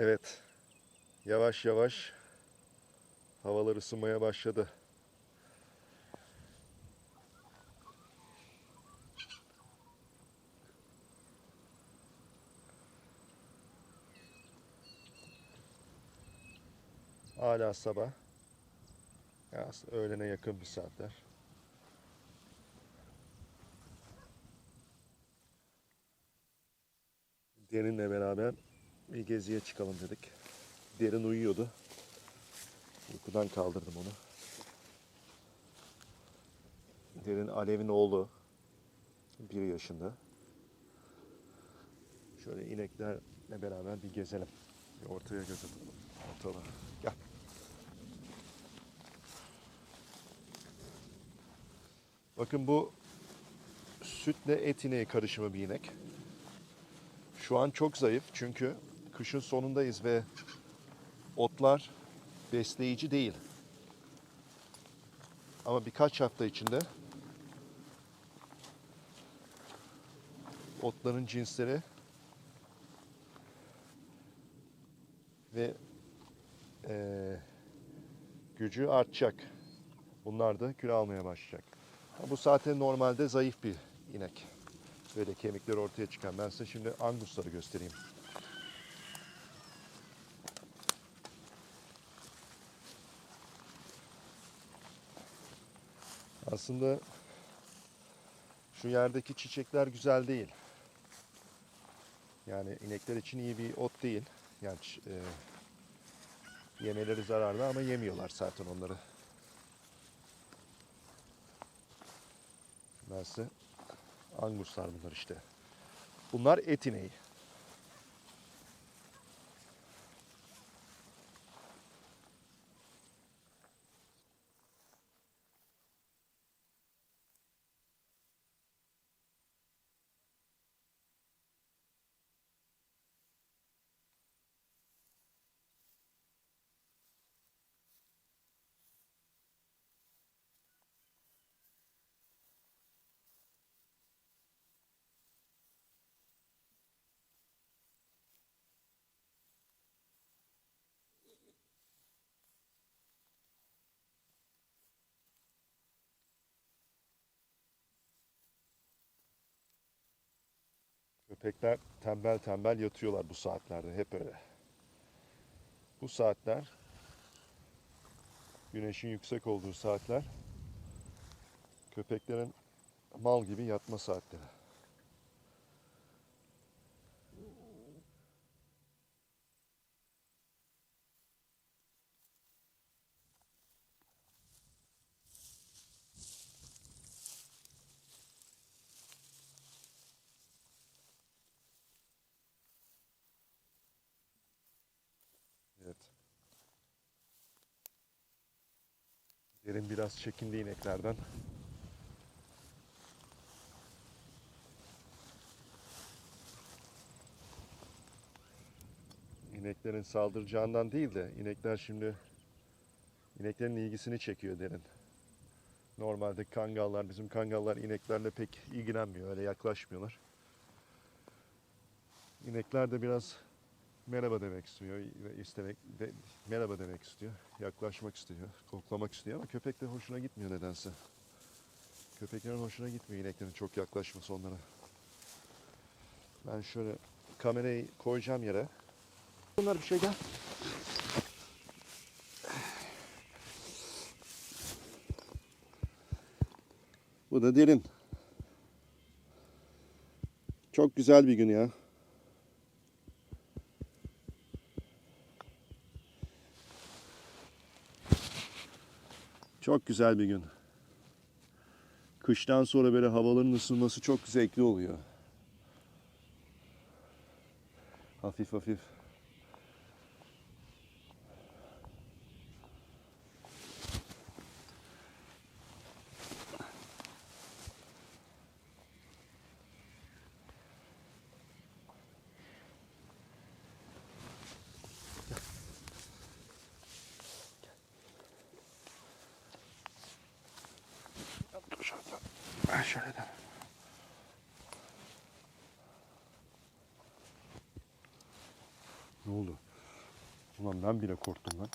Evet. Yavaş yavaş havalar ısınmaya başladı. Hala sabah. Aslında öğlene yakın bir saatler. Derinle beraber bir geziye çıkalım dedik. Derin uyuyordu. Uykudan kaldırdım onu. Derin Alev'in oğlu. Bir yaşında. Şöyle ineklerle beraber bir gezelim. Bir ortaya göz atalım. Ortalığa. Gel. Bakın bu sütle et ineği karışımı bir inek. Şu an çok zayıf çünkü kışın sonundayız ve otlar besleyici değil. Ama birkaç hafta içinde otların cinsleri ve eee, gücü artacak. Bunlar da kilo almaya başlayacak. Bu zaten normalde zayıf bir inek. Böyle kemikleri ortaya çıkan. Ben size şimdi angusları göstereyim. Aslında şu yerdeki çiçekler güzel değil. Yani inekler için iyi bir ot değil. Yani e, yemeleri zararlı ama yemiyorlar zaten onları. Size anguslar bunlar işte. Bunlar et ineği. Köpekler tembel tembel yatıyorlar bu saatlerde hep öyle. Bu saatler güneşin yüksek olduğu saatler köpeklerin mal gibi yatma saatleri. Evet. Derin biraz çekindi ineklerden. İneklerin saldıracağından değil de inekler şimdi ineklerin ilgisini çekiyor derin. Normalde kangallar, bizim kangallar ineklerle pek ilgilenmiyor, öyle yaklaşmıyorlar. İnekler de biraz merhaba demek istiyor, istemek de, merhaba demek istiyor, yaklaşmak istiyor, koklamak istiyor ama köpek de hoşuna gitmiyor nedense. Köpeklerin hoşuna gitmiyor ineklerin çok yaklaşması onlara. Ben şöyle kamerayı koyacağım yere. Bunlar bir şey gel. Bu da derin. Çok güzel bir gün ya. Çok güzel bir gün. Kıştan sonra böyle havaların ısınması çok zevkli oluyor. Hafif hafif. Ne oldu? Ulan ben bile korktum lan.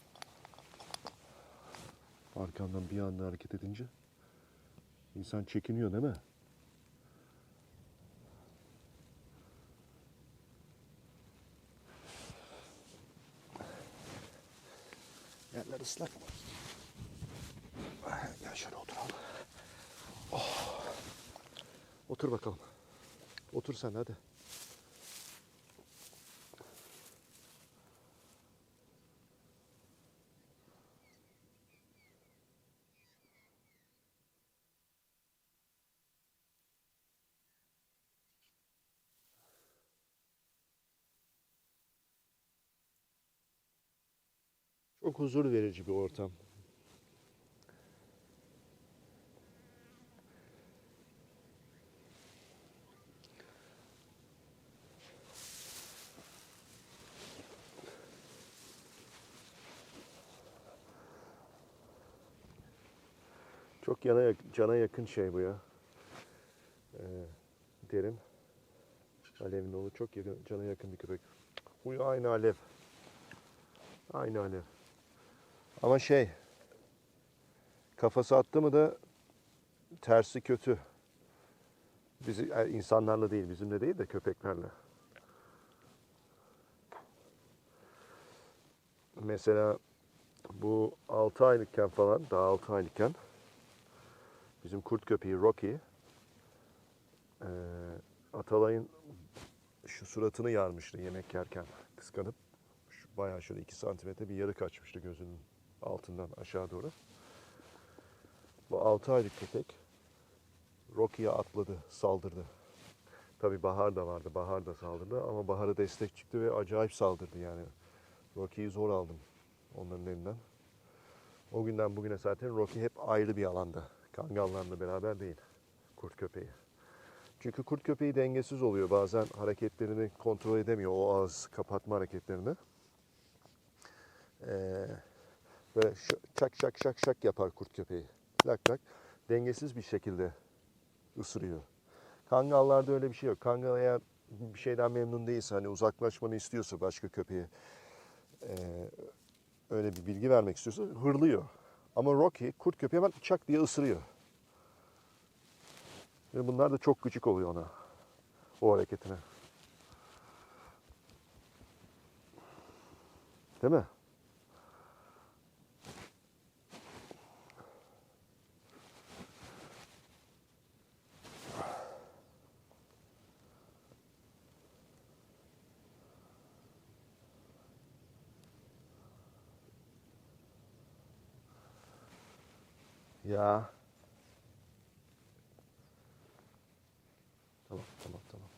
Arkamdan bir anda hareket edince. insan çekiniyor değil mi? Yerler ıslak mı? Gel şöyle oturalım. Oh. Otur bakalım. Otur sen hadi. Çok huzur verici bir ortam. Çok yana cana yakın şey bu ya. Ee, derim. Alevin oğlu çok yakın, cana yakın bir köpek. Bu aynı alev. Aynı alev. Ama şey kafası attı mı da tersi kötü. Bizi yani insanlarla değil, bizimle değil de köpeklerle. Mesela bu 6 aylıkken falan, daha 6 aylıkken bizim kurt köpeği Rocky eee, Atalay'ın şu suratını yarmıştı yemek yerken kıskanıp. Şu bayağı şöyle 2 santimetre bir yarık açmıştı gözünün altından aşağı doğru. Bu 6 aylık köpek Rocky'ye atladı, saldırdı. Tabii Bahar da vardı, Bahar da saldırdı ama Bahar'a destek çıktı ve acayip saldırdı yani. Rocky'yi zor aldım onların elinden. O günden bugüne zaten Rocky hep ayrı bir alanda. Kangallarla beraber değil kurt köpeği. Çünkü kurt köpeği dengesiz oluyor. Bazen hareketlerini kontrol edemiyor. O ağız kapatma hareketlerini. Ee, böyle şak şak şak şak yapar kurt köpeği. Lak lak. Dengesiz bir şekilde ısırıyor. Kangallarda öyle bir şey yok. Kangal eğer bir şeyden memnun değilse hani uzaklaşmanı istiyorsa başka köpeğe ee, öyle bir bilgi vermek istiyorsa hırlıyor. Ama Rocky kurt köpeği hemen çak diye ısırıyor. Ve bunlar da çok gıcık oluyor ona. O hareketine. Değil mi? Ya. Tamam, tamam, tamam.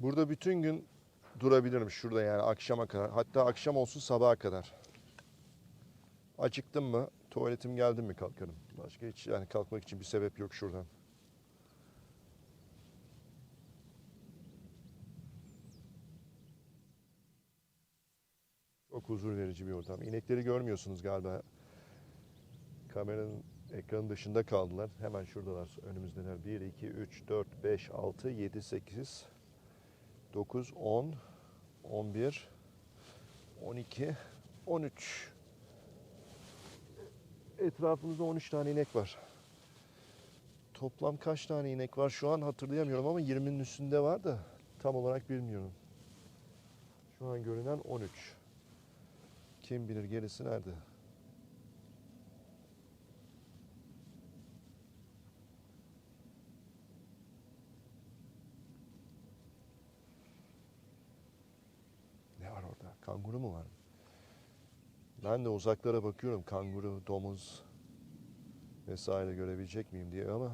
Burada bütün gün durabilirim şurada yani akşama kadar. Hatta akşam olsun sabaha kadar. Acıktım mı, tuvaletim geldi mi kalkarım. Başka hiç yani kalkmak için bir sebep yok şuradan. Çok huzur verici bir ortam. İnekleri görmüyorsunuz galiba. Kameranın ekranın dışında kaldılar. Hemen şuradalar. Önümüzdeler. 1, 2, 3, 4, 5, 6, 7, 8, 9, 10, 11, 12, 13. Etrafımızda 13 tane inek var. Toplam kaç tane inek var şu an hatırlayamıyorum ama 20'nin üstünde var da tam olarak bilmiyorum. Şu an görünen 13. Kim bilir gerisi nerede? Ne var orada? Kanguru mu var? Ben de uzaklara bakıyorum kanguru, domuz vesaire görebilecek miyim diye ama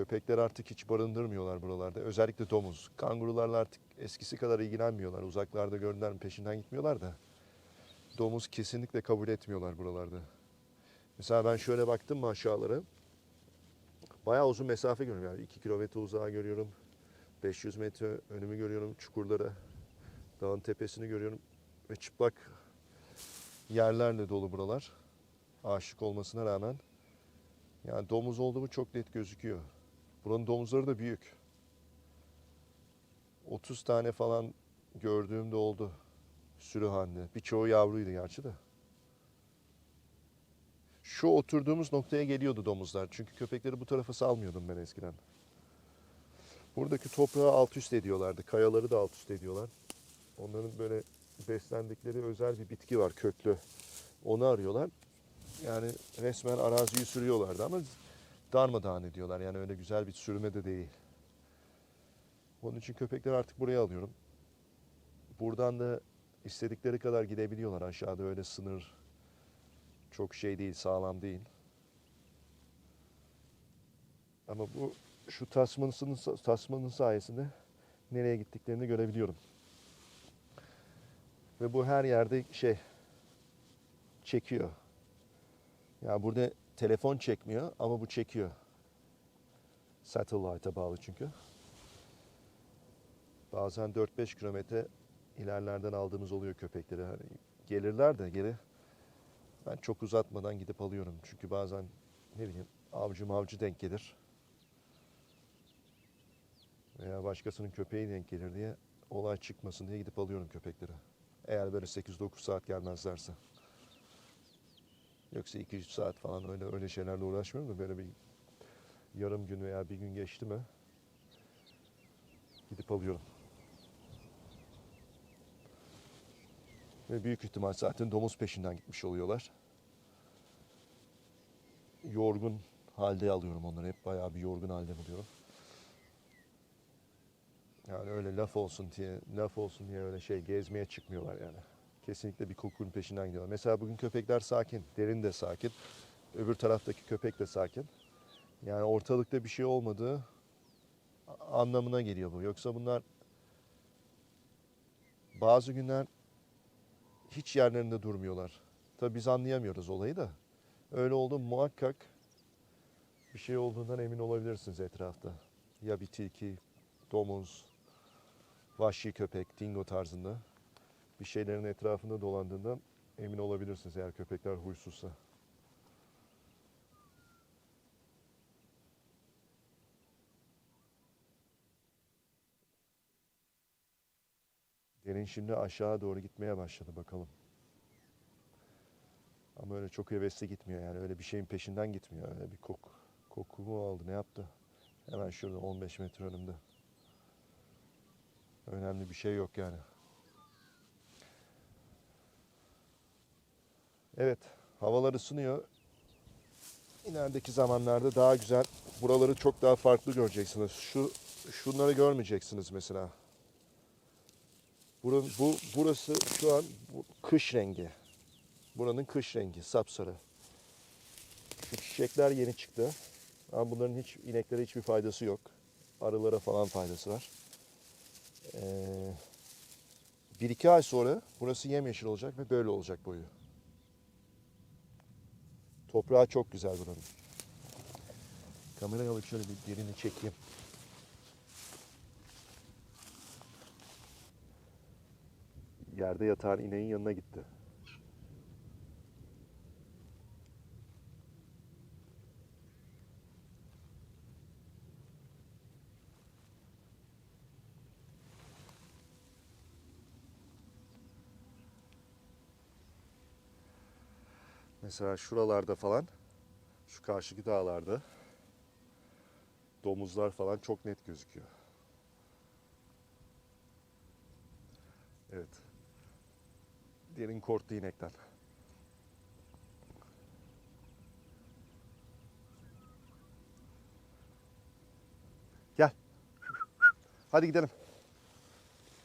köpekler artık hiç barındırmıyorlar buralarda. Özellikle domuz. Kangurularla artık eskisi kadar ilgilenmiyorlar. Uzaklarda gördüler mi peşinden gitmiyorlar da. Domuz kesinlikle kabul etmiyorlar buralarda. Mesela ben şöyle baktım mı aşağılara. Bayağı uzun mesafe görüyorum. Yani 2 kilometre uzağa görüyorum. 500 metre önümü görüyorum çukurlara. Dağın tepesini görüyorum. Ve çıplak yerlerle dolu buralar. Aşık olmasına rağmen. Yani domuz olduğu çok net gözüküyor. Buranın domuzları da büyük. 30 tane falan gördüğümde oldu. Sürü halinde. Birçoğu yavruydu gerçi de. Şu oturduğumuz noktaya geliyordu domuzlar. Çünkü köpekleri bu tarafa salmıyordum ben eskiden. Buradaki toprağı alt üst ediyorlardı. Kayaları da alt üst ediyorlar. Onların böyle beslendikleri özel bir bitki var köklü. Onu arıyorlar. Yani resmen araziyi sürüyorlardı ama darmadağın ediyorlar. Yani öyle güzel bir sürüme de değil. Onun için köpekleri artık buraya alıyorum. Buradan da istedikleri kadar gidebiliyorlar. Aşağıda öyle sınır çok şey değil, sağlam değil. Ama bu şu tasmanın, tasmanın sayesinde nereye gittiklerini görebiliyorum. Ve bu her yerde şey çekiyor. Ya burada telefon çekmiyor ama bu çekiyor. Satellite'a bağlı çünkü. Bazen 4-5 kilometre ilerlerden aldığımız oluyor köpekleri. Hani gelirler de geri ben çok uzatmadan gidip alıyorum. Çünkü bazen ne bileyim avcı mavcı denk gelir. Veya başkasının köpeği denk gelir diye olay çıkmasın diye gidip alıyorum köpekleri. Eğer böyle 8-9 saat gelmezlerse. Yoksa 2-3 saat falan öyle öyle şeylerle uğraşmıyorum da böyle bir yarım gün veya bir gün geçti mi gidip alıyorum. Ve büyük ihtimal zaten domuz peşinden gitmiş oluyorlar. Yorgun halde alıyorum onları. Hep bayağı bir yorgun halde buluyorum. Yani öyle laf olsun diye, laf olsun diye öyle şey gezmeye çıkmıyorlar yani. Kesinlikle bir kokunun peşinden gidiyorlar. Mesela bugün köpekler sakin, derin de sakin. Öbür taraftaki köpek de sakin. Yani ortalıkta bir şey olmadığı anlamına geliyor bu. Yoksa bunlar bazı günler hiç yerlerinde durmuyorlar. Tabii biz anlayamıyoruz olayı da. Öyle oldu muhakkak bir şey olduğundan emin olabilirsiniz etrafta. Ya bir tilki, domuz, vahşi köpek, dingo tarzında bir şeylerin etrafında dolandığından emin olabilirsiniz eğer köpekler huysuzsa. Derin şimdi aşağı doğru gitmeye başladı bakalım. Ama öyle çok hevesli gitmiyor yani öyle bir şeyin peşinden gitmiyor. Öyle bir kok, koku mu aldı ne yaptı? Hemen şurada 15 metre önümde. Önemli bir şey yok yani. Evet, havalar ısınıyor. İlerideki zamanlarda daha güzel, buraları çok daha farklı göreceksiniz. Şu şunları görmeyeceksiniz mesela. Buranın, bu burası şu an bu, kış rengi. Buranın kış rengi, sapsarı. Şu çiçekler yeni çıktı. Ama bunların hiç ineklere hiçbir faydası yok. Arılara falan faydası var. Ee, bir iki ay sonra burası yemyeşil olacak ve böyle olacak boyu. Toprağı çok güzel buranın. Kamerayı alıp şöyle bir derini çekeyim. Yerde yatan ineğin yanına gitti. Mesela şuralarda falan, şu karşıki dağlarda domuzlar falan çok net gözüküyor. Evet. Derin korktu inekten. Gel. Hadi gidelim.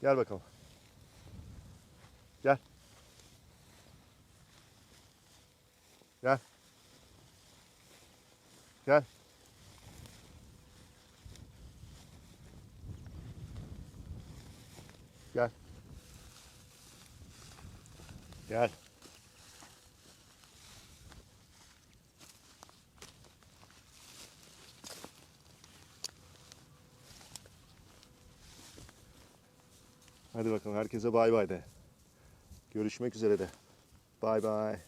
Gel bakalım. Gel. Gel. Gel. Gel. Gel. Hadi bakalım herkese bay bay de. Görüşmek üzere de. Bay bay.